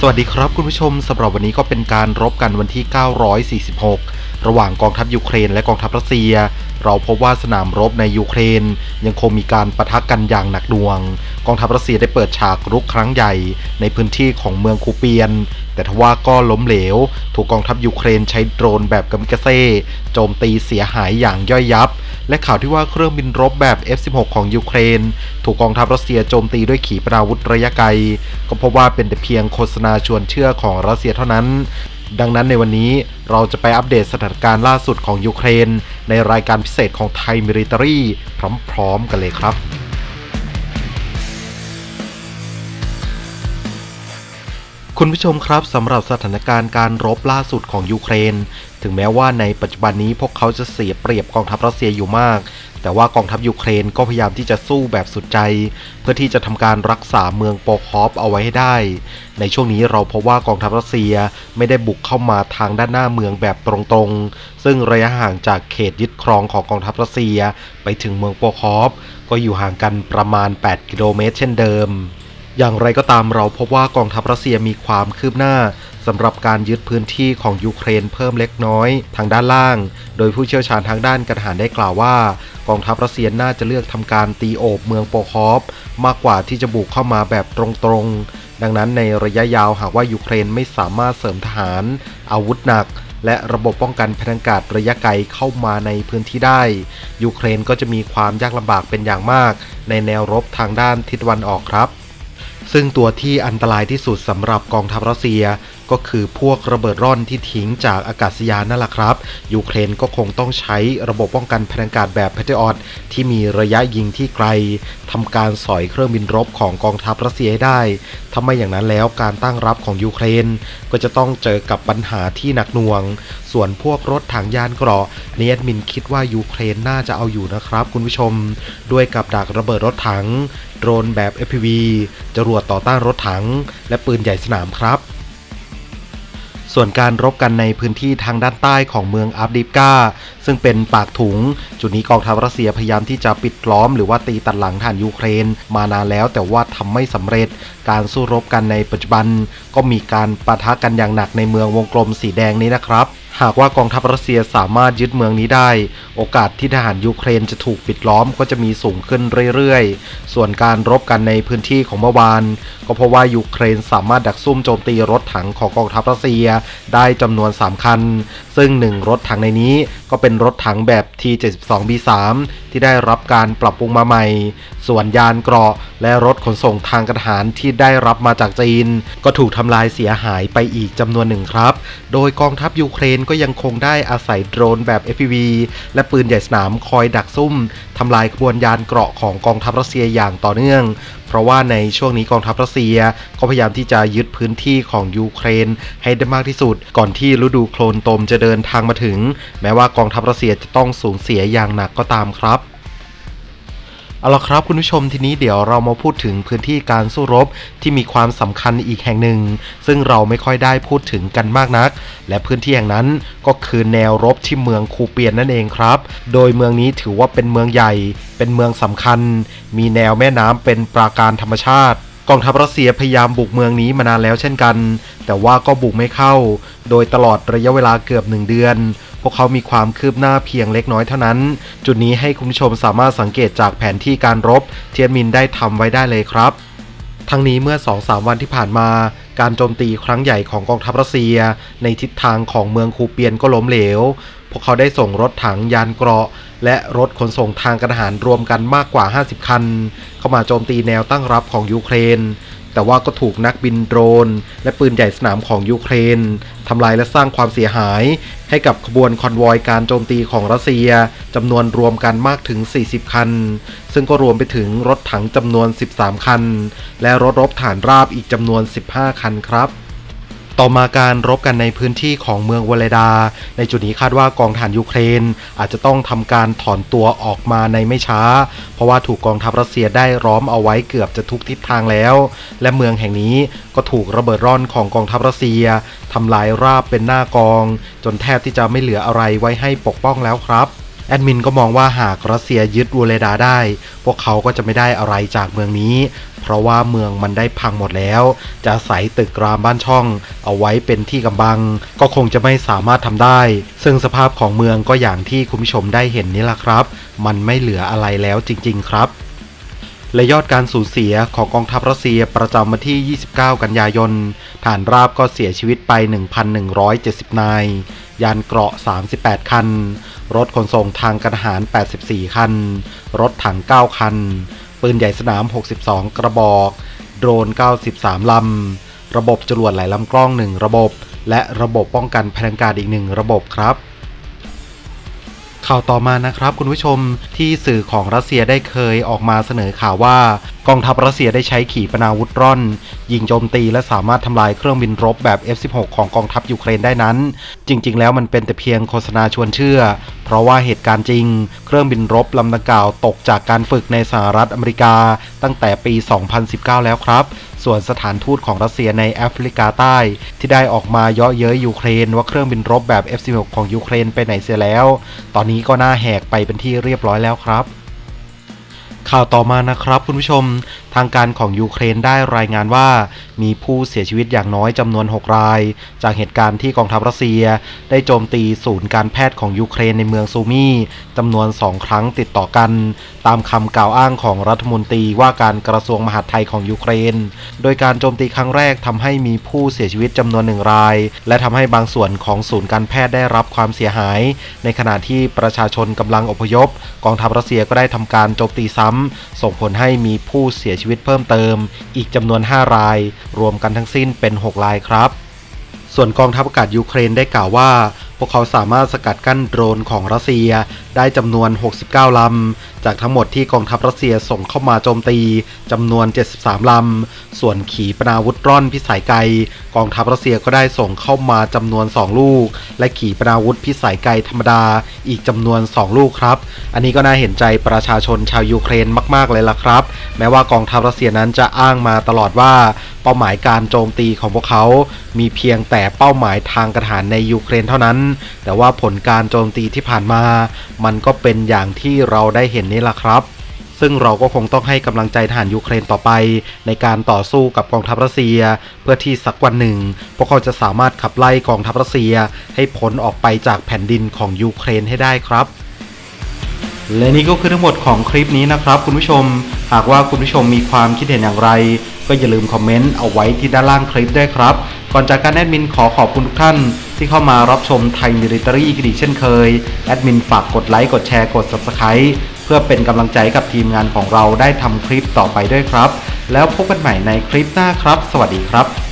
สวัสดีครับคุณผู้ชมสำหรับวันนี้ก็เป็นการรบกันวันที่ 946 ระหว่างกองทัพยูเครนและกองทัพรัสเซีย เราพบว่าสนามรบในยูเครน ยังคงมีการปะทะกันอย่างหนักหน่วง กองทัพรัสเซียได้เปิดฉากรุกครั้งใหญ่ในพื้นที่ของเมืองคูเปียน แต่ทว่าก็ล้มเหลว ถูกกองทัพยูเครนใช้โดรนแบบกามิกาเซ่โจมตีเสียหายอย่างย่อยยับ และข่าวที่ว่าเครื่องบินรบแบบ F-16 ของยูเครน ถูกกองทัพรัสเซียโจมตีด้วยขีปนาวุธระยะไกล ก็พบว่าเป็นแต่เพียงโฆษณาชวนเชื่อของรัสเซียเท่านั้น ดังนั้นในวันนี้เราจะไปอัปเดตสถานการณ์ล่าสุดของยูเครน ในรายการพิเศษของไทยมิลิ t ารีพร้อมๆกันเลยครับ คุณผู้ชมครับสำหรับสถานการณ์การรบล่าสุดของยูเครน ถึงแม้ว่าในปัจจุบันนี้พวกเขาจะเสียเปรียบกองทัพรัสเซียอยู่มาก แต่ว่ากองทัพยูเครนก็พยายามที่จะสู้แบบสุดใจ เพื่อที่จะทำการรักษาเมืองโปคอฟเอาไว้ให้ได้ ในช่วงนี้เราพบว่ากองทัพรัสเซียไม่ได้บุกเข้ามาทางด้านหน้าเมืองแบบตรงๆ ซึ่งระยะห่างจากเขตยึดครองของกองทัพรัสเซีย ไปถึงเมืองโปคอฟก็อยู่ห่างกันประมาณ 8 กิโลเมตร เช่นเดิม อย่างไรก็ตามเราพบว่ากองทัพรัสเซียมีความคืบหน้าสำหรับการยึดพื้นที่ของยูเครนเพิ่มเล็กน้อยทางด้านล่าง โดยผู้เชี่ยวชาญทางด้านการทหารได้กล่าวว่า กองทัพรัสเซียน่าจะเลือกทำการตีโอบเมืองโปคอฟมากกว่าที่จะบุกเข้ามาแบบตรงๆ ดังนั้นในระยะยาวหากว่ายูเครนไม่สามารถเสริมทหาร อาวุธหนัก และระบบป้องกันพลังกาศระยะไกลเข้ามาในพื้นที่ได้ ยูเครนก็จะมีความยากลำบากเป็นอย่างมาก ในแนวรบทางด้านทิศตะวันออกครับ ซึ่งตัวที่อันตรายที่สุดสำหรับกองทัพรัสเซีย ก็คือพวกระเบิดร่อนที่ทิ้งจากอากาศยานนั่นแหละครับ ยูเครนก็คงต้องใช้ระบบป้องกันพลังกาศแบบแพทออดที่มีระยะยิงที่ไกลทำการสอยเครื่องบินรบของกองทัพรัสเซียให้ได้ถ้าไม่อย่างนั้นแล้วการตั้งรับของยูเครน ก็จะต้องเจอกับปัญหาที่หนักหน่วง ส่วนพวกรถถังยานเกราะเนียดมินคิดว่ายูเครนน่าจะเอาอยู่นะครับ คุณผู้ชม ด้วยกับดักระเบิดรถถัง โดรนแบบ FPV จรวดต่อต้านรถถัง และปืนใหญ่สนามครับ ส่วนการรบกันในพื้นที่ทางด้านใต้ของเมืองอัฟดิฟกาซึ่งเป็นปากถุง จุดนี้กองทัพรัสเซียพยายามที่จะปิดล้อมหรือว่าตีตัดหลังฐานยูเครน มานานแล้วแต่ว่าทำไม่สำเร็จ การสู้รบกันในปัจจุบัน ก็มีการปะทะกันอย่างหนักในเมืองวงกลมสีแดงนี้นะครับ หากว่ากองทัพรัสเซียสามารถยึดเมืองนี้ได้ โอกาสที่ทหารยูเครนจะถูกปิดล้อมก็จะมีสูงขึ้นเรื่อยๆ ส่วนการรบกันในพื้นที่ของเมื่อวาน ก็เพราะว่ายูเครนสามารถดักซุ่มโจมตีรถถังของกองทัพรัสเซียได้จำนวน 3 คัน ซึ่ง 1 รถถังในนี้ก็เป็นรถถังแบบ T72B3 ที่ได้รับการปรับปรุงมาใหม่ ส่วนยานเกราะและรถขนส่งทางกรทหารที่ได้รับมาจากจีน ก็ถูกทำลายเสียหายไปอีกจำนวนหนึ่งครับ โดยกองทัพยูเครนก็ยังคงได้อาศัยโดรนแบบ FPV และปืนใหญ่สนามคอยดักซุ่มทำลายขบวนยานเกราะของกองทัพรัสเซียอย่างต่อเนื่อง เพราะว่าในช่วงนี้กองทัพรัสเซียก็พยายามที่จะยึดพื้นที่ของยูเครนให้ได้มากที่สุด ก่อนที่ฤดูโคลนตมจะเดินทางมาถึง แม้ว่ากองทัพรัสเซียจะต้องสูญเสียอย่างหนักก็ตามครับ เอาละครับคุณผู้ชมทีนี้เดี๋ยวเรามาพูดถึงพื้นที่การสู้รบที่มีความสำคัญอีกแห่งหนึ่ง ซึ่งเราไม่ค่อยได้พูดถึงกันมากนัก และพื้นที่แห่งนั้นก็คือแนวรบที่เมืองคูเปียนนั่นเองครับ โดยเมืองนี้ถือว่าเป็นเมืองใหญ่ เป็นเมืองสำคัญ มีแนวแม่น้ำเป็นปราการธรรมชาติ กองทัพรัสเซียพยายามบุกเมืองนี้มานานแล้วเช่นกัน แต่ว่าก็บุกไม่เข้า โดยตลอดระยะเวลาเกือบหนึ่งเดือน พวกเขามีความคืบหน้าเพียงเล็กน้อยเท่านั้น จุดนี้ให้คุณผู้ชมสามารถสังเกตจากแผนที่การรบ เทียนมินได้ทำไว้ได้เลยครับ ทั้งนี้เมื่อ 2-3 วันที่ผ่านมา การโจมตีครั้งใหญ่ของกองทัพรัสเซีย ในทิศทางของเมืองคูเปียนก็ล้มเหลว พวกเขาได้ส่งรถถังยานเกราะ และรถขนส่งทางการทหารรวมกันมากกว่า 50 คัน เข้ามาโจมตีแนวตั้งรับของยูเครน แต่ว่าก็ถูกนักบินโดรน และปืนใหญ่สนามของยูเครนทำลายและสร้างความเสียหาย ให้กับขบวนคอนวอยการโจมตีของรัสเซียจำนวนรวมกันมากถึง 40 คัน ซึ่งก็รวมไปถึงรถถังจำนวน 13 คัน และรถรบฐานราบอีกจำนวน 15 คันครับ ต่อมาการรบกันในพื้นที่ของเมืองวาเลดา ในจุดนี้คาดว่ากองฐานยูเครน อาจจะต้องทำการถอนตัวออกมาในไม่ช้า เพราะว่าถูกกองทัพรัสเซียได้ล้อมเอาไว้เกือบจะทุกทิศทางแล้ว และเมืองแห่งนี้ก็ถูกระเบิดร่อนของกองทัพรัสเซียทำลายราบเป็นหน้ากอง จนแทบที่จะไม่เหลืออะไรไว้ให้ปกป้องแล้วครับ แอดมินก็มองว่าหากรัสเซียยึดวูเลดาได้ พวกเขาก็จะไม่ได้อะไรจากเมืองนี้ เพราะว่าเมืองมันได้พังหมดแล้ว จะใส่ตึกรามบ้านช่อง เอาไว้เป็นที่กำบัง ก็คงจะไม่สามารถทำได้ ซึ่งสภาพของเมืองก็อย่างที่คุณผู้ชมได้เห็นนี่แหละครับ มันไม่เหลืออะไรแล้วจริง ๆ ครับ และยอดการสูญเสียของกองทัพรัสเซียประจำวันที่ 29 กันยายน ฐานราบก็เสียชีวิตไป 1,170 นาย ยานเกราะ 38 คัน รถขนส่งทางการทหาร 84 คัน รถถัง 9 คัน ปืนใหญ่สนาม 62 กระบอก โดรน 93 ลำ ระบบจรวดหลายลำกล้อง 1 ระบบ และระบบป้องกันพลังการอีก 1 ระบบครับ ข่าวต่อมานะครับคุณผู้ชมที่สื่อของรัสเซียได้เคยออกมาเสนอข่าวว่ากองทัพรัสเซียได้ใช้ขีปนาวุธร่อน ยิงโจมตีและสามารถทำลายเครื่องบินรบแบบ F16 ของกองทัพยูเครนได้นั้น จริง ๆ แล้วมันเป็นแต่เพียงโฆษณาชวนเชื่อ เพราะว่าเหตุการณ์จริง เครื่องบินรบลำดังกล่าวตกจากการฝึกในสหรัฐอเมริกา ตั้งแต่ปี 2019 แล้วครับ ส่วนสถานทูตของรัสเซียในแอฟริกาใต้ ที่ได้ออกมาเยาะเย้ยยูเครน ว่าเครื่องบินรบแบบ F16 ของยูเครนไปไหนเสียแล้ว ตอนนี้ก็น่าแหกไปเป็นที่เรียบร้อยแล้วครับ ข่าวต่อมานะครับคุณผู้ชมทางการของยูเครนได้รายงานว่า มีผู้เสียชีวิตอย่างน้อยจำนวน 6 ราย จากเหตุการณ์ที่กองทัพรัสเซีย ได้โจมตีศูนย์การแพทย์ของยูเครนในเมืองซูมีจำนวน 2 ครั้งติดต่อกัน ตามคำกล่าวอ้างของรัฐมนตรีว่าการกระทรวงมหาดไทยของยูเครน โดยการโจมตีครั้งแรกทำให้มีผู้เสียชีวิตจำนวนหนึ่งราย และทำให้บางส่วนของศูนย์การแพทย์ได้รับความเสียหาย ในขณะที่ประชาชนกำลังอพยพ กองทัพรัสเซียก็ได้ทำการโจมตีซ้ำำ ส่งผลให้มีผู้เสียชีวิตเพิ่มเติม อีกจำนวน 5 ราย รวมกันทั้งสิ้นเป็น 6 รายครับ ส่วนกองทัพอากาศยูเครนได้กล่าวว่าพวกเขาสามารถสกัดกั้นโดรนของรัสเซียได้จำนวน 69 ลำ จากทั้งหมดที่กองทัพรัสเซียส่งเข้ามาโจมตีจำนวน 73 ลำ ส่วนขีปนาวุธร่อนพิสัยไกลกองทัพรัสเซียก็ได้ส่งเข้ามาจำนวน 2 ลูก และขีปนาวุธพิสัยไกลธรรมดาอีกจำนวน 2 ลูกครับ อันนี้ก็น่าเห็นใจประชาชนชาวยูเครนมากๆเลยล่ะครับ แม้ว่ากองทัพรัสเซียนั้นจะอ้างมาตลอดว่าเป้าหมายการโจมตีของพวกเขา มีเพียงแต่เป้าหมายทางกระฐานในยูเครนเท่านั้นแต่ว่าผลการโจมตีที่ผ่านมา มันก็เป็นอย่างที่เราได้เห็นนี่แหละครับซึ่งเราก็คงต้องให้กำลังใจทหารยูเครนต่อไป ในการต่อสู้กับกองทัพรัสเซีย เพื่อที่สักวันหนึ่ง พวกเขาจะสามารถขับไล่กองทัพรัสเซีย ให้พ้นออกไปจากแผ่นดินของยูเครนให้ได้ครับ และนี่ก็คือทั้งหมดของคลิปนี้นะครับคุณผู้ชม หากว่าคุณผู้ชมมีความคิดเห็นอย่างไร ก็อย่าลืมคอมเมนต์เอาไว้ที่ด้านล่างคลิปด้วยครับ ก่อนจากการแอดมินขอขอบคุณทุกท่าน ที่เข้ามารับชมไทยมิลิเตอรี่กันอีกเช่นเคย แอดมินฝากกดไลค์ กดแชร์ กด Subscribe เพื่อเป็นกำลังใจกับทีมงานของเราได้ทำคลิปต่อไปด้วยครับ แล้วพบกันใหม่ในคลิปหน้าครับ สวัสดีครับ